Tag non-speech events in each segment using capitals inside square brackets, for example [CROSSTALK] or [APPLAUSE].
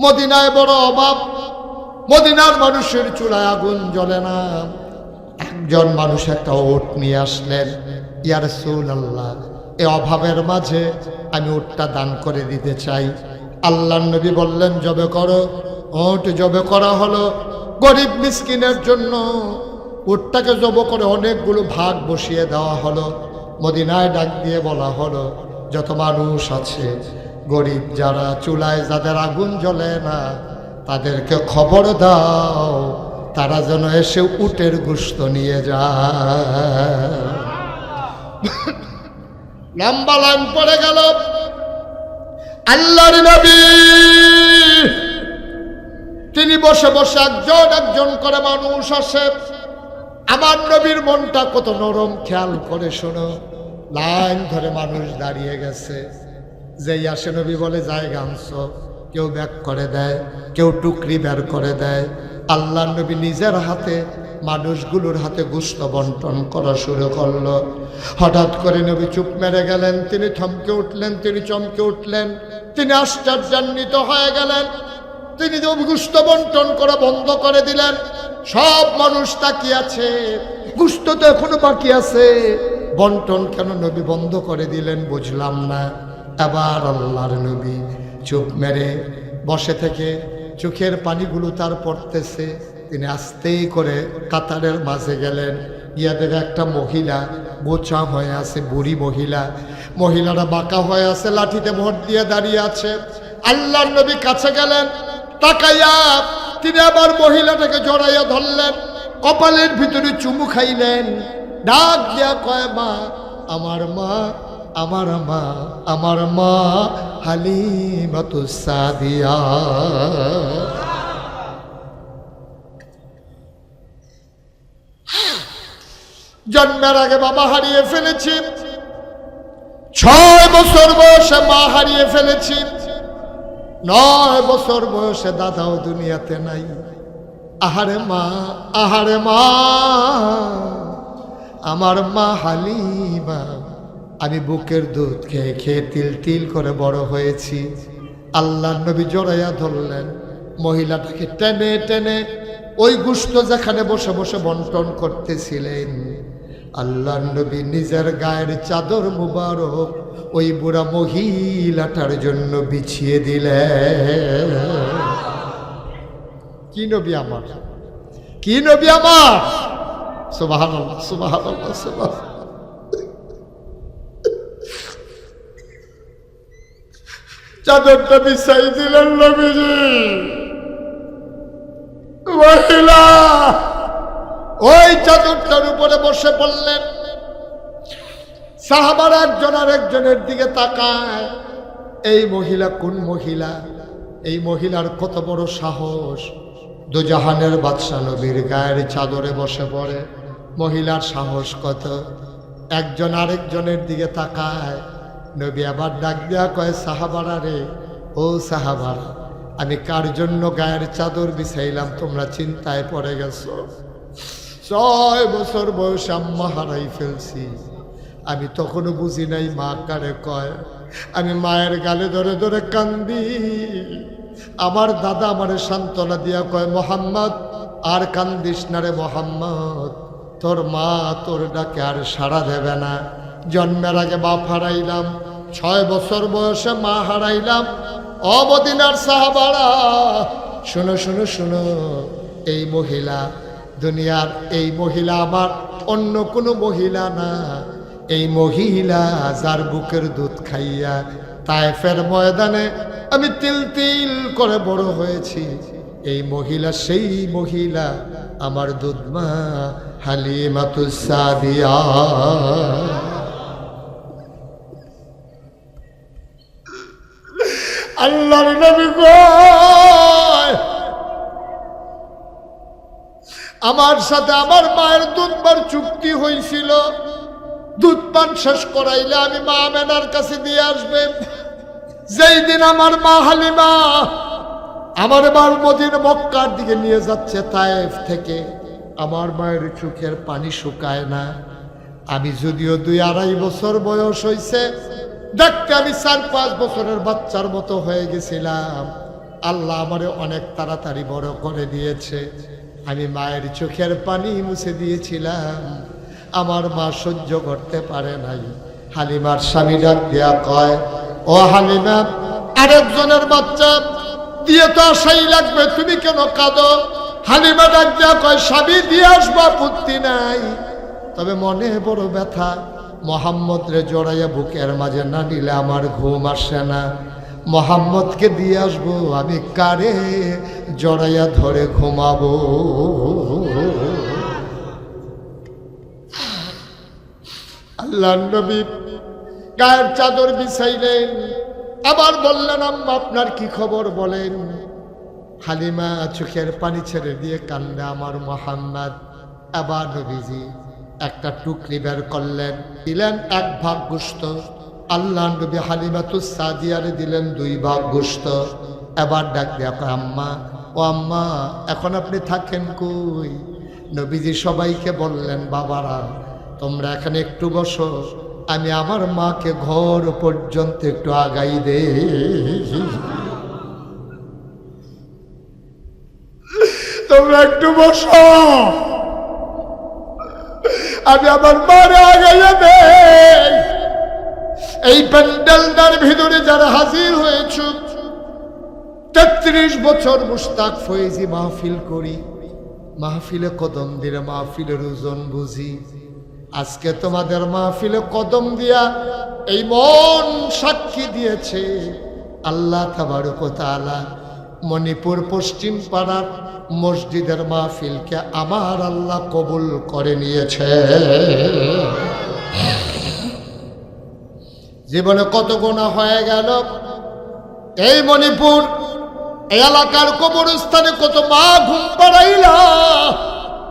মদিনায় বড় অভাব। মদিনার মানুষের চুলায় আগুন জ্বলে না। একজন মানুষ একটা ওট নিয়ে আসলেন ইয়ার আল্লাহ এ অভাবের মাঝে আমি ওটটা দান করে দিতে চাই। আল্লাহ নবী বললেন, জবে করো। ওট জবে করা হলো। গরিব মিসকিনের জন্য ওটটাকে জব করে অনেকগুলো ভাগ বসিয়ে দেওয়া হলো। মদিনায় ডাক দিয়ে বলা হলো, যত মানুষ আছে গরিব যারা চুলায় যাদের আগুন জ্বলে না, তাদেরকে খবর দাও, তারা যেন এসে উটের গুস্ত নিয়ে যায়। [LAUGHS] লম্বা লাইন পড়ে গেল। আল্লাহর নবী। তিনি বসে বসে একজন একজন করে মানুষ আসে। আমার নবীর মনটা কত নরম, খেয়াল করে শোনো। লাইন ধরে মানুষ দাঁড়িয়ে গেছে। যেই আসে নবী বলে যায় গামছ কেউ ব্যাক করে দেয়, কেউ টুকরি বের করে দেয়। আল্লাহ নবী নিজের হাতে, মানুষগুলোর হাতে গুস্ত বন্টন করা শুরু করল। হঠাৎ করে নবী চুপ মেরে গেলেন, তিনি থমকে উঠলেন, তিনি চমকে উঠলেন, তিনি আশ্চর্যান্বিত হয়ে গেলেন। তিনি গুস্ত বন্টন করা বন্ধ করে দিলেন, সব মানুষ তাকিয়ে আছে, গুস্ত তো এখনও বাকি আছে। বন্টন কেন নবী বন্ধ করে দিলেন বুঝলাম না। আবার আল্লাহর নবী চুপ মেরে বসে থেকে চোখের পানিগুলো তার পড়তেছে। তিনি আস্তেই করে কাতারের মাঝে গেলেন। ইয়াদের একটা মহিলা বোচা হয়ে আছে, বুড়ি মহিলা। মহিলারা বাঁকা হয়ে আছে, লাঠিতে ভোট দিয়ে দাঁড়িয়ে আছে। আল্লাহর নবী কাছে গেলেন, তাকাইয়া তিনি আবার মহিলাটাকে জড়াইয়া ধরলেন। কপালের ভিতরে চুমু খাইলেন। ডাক দিয়া কয়, মা, আমার মা আমার মা আমার মা হালিমাতু সাদিয়া। জন্মের আগে বাবা হারিয়ে ফেলেছি। ছয় বছর বয়সে মা হারিয়ে ফেলেছি। নয় বছর বয়সে দাদাও দুনিয়াতে নাই। আহারে মা আহারে মা, আমার মা হালিমা আমি বুকের দুধ খেয়ে খেয়ে তিল তিল করে বড় হয়েছি। আল্লাহ নবী জড়াইয়া ধরলেন। মহিলাটাকে টেনে টেনে ওই গুস্ত যেখানে বসে বসে বন্টন করতেছিলেন। আল্লাহ নবী নিজের গায়ের চাদর মুবারক ওই বুড়া মহিলাটার জন্য বিছিয়ে দিলেন। কি নবী আমার? কি নবী আমার? সুবাহ সুবাহ সুবাহ চাদরটা বিছাই দিলেন নবীজি। মহিলা, ওই চাদরটার উপরে বসে পড়লেন সাহাবার একজন আর একজনের দিকে তাকায়। এই মহিলা কোন মহিলা? এই মহিলার কত বড় সাহস। দুজাহানের বাদশা নবীর গায়ের চাদরে বসে পড়ে। মহিলার সাহস কত? একজন আরেকজনের দিকে তাকায়। নবী আবার ডাক দেওয়া কয়, সাহাবারা রে, ও সাহাবারা, আমি কার জন্য গায়ের চাদর বিছাইলাম? তোমরা চিন্তায় পড়ে গেছো। ছয় বছর বয়স আম্মা হারাই ফেলছি। আমি তখনও বুঝি নাই মা কারে কয়। আমি মায়ের গালে ধরে ধরে কান্দি। আমার দাদা আমারে সান্ত্বনা দিয়া কয়, মোহাম্মদ, আর কান্দিস না রে মোহাম্মদ। তোর মা তোর ডাকে আর সাড়া দেবে না। জন্মের আগে বাপ হারাইলাম ছয় বছর বয়সে মা হারাইলাম। অবদিনার সাহাবারা, শুনো শুনো শুনো, এই মহিলা, দুনিয়ার এই মহিলা আমার অন্য কোনো মহিলা না। এই মহিলা যার বুকের দুধ খাইয়া তাইফের ময়দানে আমি তিল তিল করে বড় হয়েছি। এই মহিলা, সেই মহিলা আমার দুধমা হালিমাতুসাদিয়া আল্লাহর নবী আমার সাথে আমার মায়ের দুধবার চুক্তি হয়েছিল দুধ পান শেষ করাইলে আমি মা মেনার কাছে দিয়ে আসবে। যেই দিন আমার মা হালিমা আমার মার মদিন মক্কার দিকে নিয়ে যাচ্ছে তায়েফ থেকে, আমার মায়ের চোখের পানি শুকায় না। আমি যদিও দুই আড়াই বছর বয়স হয়েছে দেখতে আমি চার, পাঁচ বছরের বাচ্চার মতো হয়ে গেছিলাম। আল্লাহ আমারে অনেক তাড়াতাড়ি বড় করে দিয়েছে। আমি মায়ের চোখের পানি মুছে দিয়েছিলাম। আমার মা সহ্য করতে পারে নাই। হালিমার স্বামী ডাক দেয়া কয়, ও হালিমা, আরেকজনের বাচ্চা দিয়ে তো আসাই লাগবে, তুমি কেন কাঁদো? হালিমা ডাক দেয়া কয়, স্বামী দিয়ে আসবা পুত্তি নাই। তবে মনে বড় ব্যথা মোহাম্মদ রে জড়াইয়া বুকের মাঝে না নিলে আমার ঘুম আসে না। মোহাম্মদকে দিয়ে আসব, আমি কারে জড়াইয়া ধরে ঘুমাবো? আল্লাহ নবী গায়ের চাদর বিছাইলেন। আবার বললেন, আম্মা, আপনার কি খবর বলেন? হালিমা চোখের পানি ছেড়ে দিয়ে কান্দে আমার মোহাম্মদ। আবার নবীজি একটা টুকরি বের করলেন দিলেন এক ভাগ গোস্ত আল্লাহ নবী হালিমা তু সাদিয়ারে দিলেন দুই ভাগ গোস্ত এবার ডাক দিয়ে কয়, আম্মা ও আম্মা এখন আপনি থাকেন কই? নবীজি সবাইকে বললেন বাবারা তোমরা এখানে একটু বসো আমি আমার মাকে ঘর পর্যন্ত একটু আগাই দে তোমরা একটু বসো। আমি আমার মারে আগাইয়া দে এই প্যান্ডেলটার ভিতরে যারা হাজির হয়েছ, তেত্রিশ বছর মুস্তাক ফয়েজি মাহফিল করি। মাহফিলে কদম দিলে মাহফিলের ওজন বুঝি। আজকে তোমাদের মাহফিলে কদম দিয়া এই মন সাক্ষী দিয়েছে আল্লাহ তাবারক তাআলা। মণিপুর পশ্চিম পাড়ার মসজিদের মাহফিলকে আমার আল্লাহ কবুল করে নিয়েছে। জীবনে কত গোনা হয়ে গেল। এই মণিপুর, এই এলাকার কবরস্থানে কত মা ঘুম পাড়াইলা,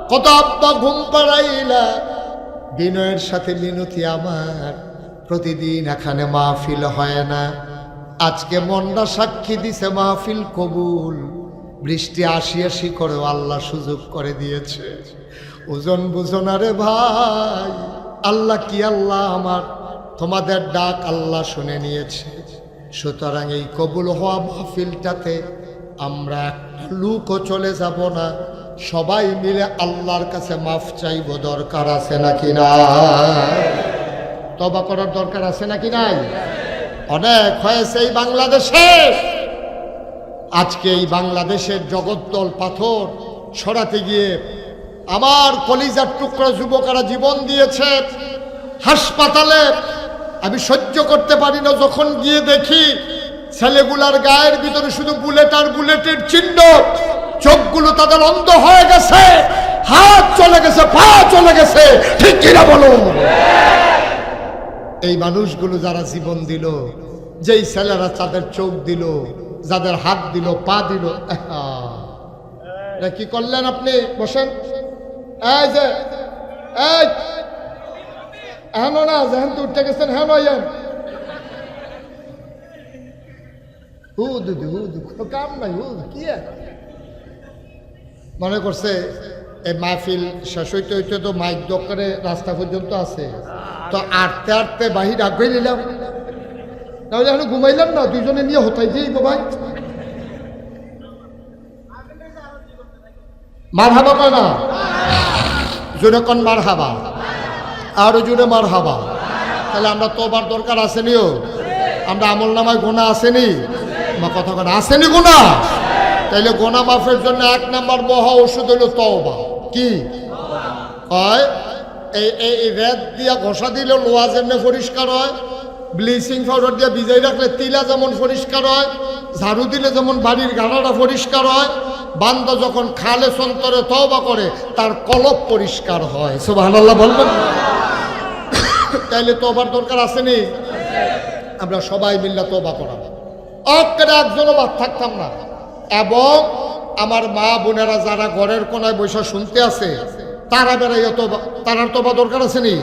কত আব্বা ঘুম পাড়াইলা। বিনয়ের সাথে মিনতি আমার, প্রতিদিন এখানে মাহফিল হয় না। আজকে মনটা সাক্ষী দিছে মাহফিল কবুল। বৃষ্টি আসি আসি করেও আল্লাহ সুযোগ করে দিয়েছে। ওজন বুঝন আরে ভাই, আল্লাহ কি আল্লাহ আমার? তোমাদের ডাক আল্লাহ শুনে নিয়েছে। সুতরাং এই কবুল হওয়া মাহফিলটাতে আমরা একটা লুকও চলে যাব না। সবাই মিলে আল্লাহর কাছে মাফ চাইব, দরকার আছে নাকি না তবা করার দরকার আছে নাকি নাই? অনেক হয়েছে এই বাংলাদেশে। আজকে এই বাংলাদেশের জগদ্দল পাথর সরাতে গিয়ে আমার কলিজার টুকরা যুবকেরা জীবন দিয়েছে। হাসপাতালে আমি সহ্য করতে পারি না, যখন গিয়ে দেখি ছেলেগুলার গায়ের ভিতরে শুধু বুলেট আর বুলেটের চিহ্ন, চোখগুলো তাদের অন্ধ হয়ে গেছে, হাত চলে গেছে, পা চলে গেছে। ঠিক কিনা বলুন? এই মানুষগুলো যারা জীবন দিল, যেই ছেলেরা তাদের চোখ দিল, যাদের হাত দিল, পা দিল কি করলেন আপনি? বসেন। মনে করছে, এই মাহফিল শেষ হইতে হইতে তো মাইক দোকানে রাস্তা পর্যন্ত আছে। তো আটতে আটতে বাহির আগে নিলাম। তাহলে এখন ঘুমাইলাম না, দুইজনে নিয়ে হতাই দিই বাবাই মার হাবা কয় না? জোরে কন মার হাবা আরও জোরে মার হাবা তাহলে আমরা তোবার দরকার আসেনিও আমরা আমল নামায় গোনা আসেনি বা কথা কথা আসেনি গোনা তাইলে গোনা মাফের জন্য এক নাম্বার মহা ওষুধ হলো তওবা কি? হয়? এই এই রেদ দিয়া ঘষা দিলে লোহা যেমনি পরিষ্কার হয় ব্লিচিং পাউডার দিয়ে ভিজাই রাখলে তিলা যেমন পরিষ্কার হয়, ঝাড়ু দিলে যেমন বাড়ির গানাটা পরিষ্কার হয়, বান্দা যখন খালে সন্তরে তওবা করে, তার কলপ পরিষ্কার হয়। সুবহানাল্লাহ বলবেন? তাইলে তোবার দরকার আসেনি আমরা সবাই মিল্লা তোবা করাবো। অক্কের একজনও বাদ থাকতাম না। এবং আমার মা বোনেরা যারা ঘরের কোনায় বৈশা শুনতে আছে তারা বেড়াইয়া তোবা তারার তোবা দরকার আছে নি?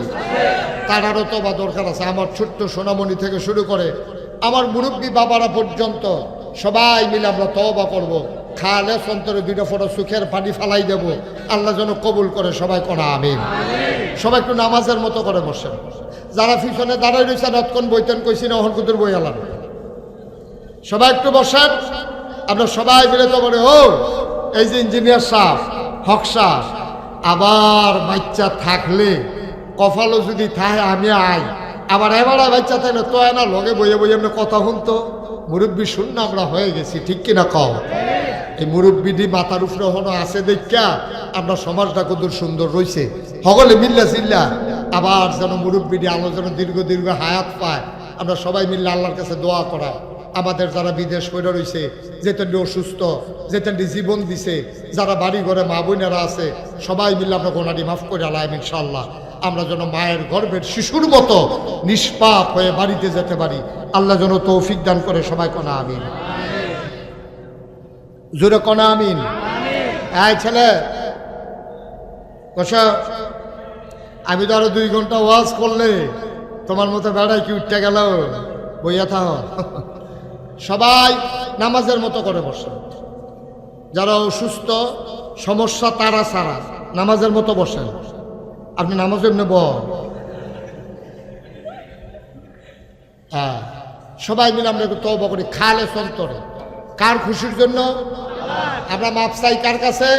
তারারও তোবা দরকার আছে। আমার ছোট্ট সোনামণি থেকে শুরু করে আমার মুরব্বী বাবারা পর্যন্ত সবাই মিলে আমরা তওবা করব। খালে সন্তরে দুইটা ফটো সুখের পানি ফালাই দেব। আল্লাহ যেন কবুল করে সবাই করা, আমিন। সবাই একটু নামাজের মতো করে বসেন। যারা পিছনে দাঁড়াই রয়েছেন অতক্ষণ বইতেন, কইছি না অহরকুতুর বই আলান সবাই একটু বসেন। আমরা সবাই মিলে তো বলে ও, এই যে ইঞ্জিনিয়ার সাহ হক সাহ আবার বাচ্চা থাকলে কফালো যদি থাকে, আমি আই। আবার এবার বাচ্চা থাকলে তো না লগে বইয়ে বইয়ে এমনি কথা শুনতো। মুরব্বী শূন্য আমরা হয়ে গেছি, ঠিক কিনা কও? এই মুরব্বিডি মাথার উপরে হনো আছে দেখা আমরা সমাজটা কত সুন্দর রয়েছে সকলে মিল্লা চিল্লা আবার যেন মুরব্বিডি আলোচনা দীর্ঘ দীর্ঘ হায়াত পায়, আমরা সবাই মিললে আল্লাহর কাছে দোয়া করা আমাদের যারা বিদেশ করে রয়েছে যেতেনটি অসুস্থ যেতেনটি জীবন দিছে, যারা বাড়ি ঘরে মা বোনেরা আছে, সবাই মিলে আমরা গোনাটি মাফ করে আলাম ইনশাল্লাহ আমরা যেন মায়ের গর্ভের শিশুর মতো নিষ্পাপ হয়ে বাড়িতে যেতে পারি। আল্লাহ যেন তৌফিক দান করে সবাই কোনা আমিন। জোরে কোনা আমিন। এই ছেলে আমি তো আরও দুই ঘণ্টা ওয়াজ করলে তোমার মতো বেড়াই কি উঠতে গেল? বইয়া থাক সবাই নামাজের মতো করে বসে। যারা অসুস্থ, সমস্যা তারা সারা, নামাজের মতো বসেন আপনি নামাজের নেব হ্যাঁ সবাই মিলে আমরা একটু তবা করি। খালে সন্তরে কার খুশির জন্য? আমরা মাপ চাই কার কাছে?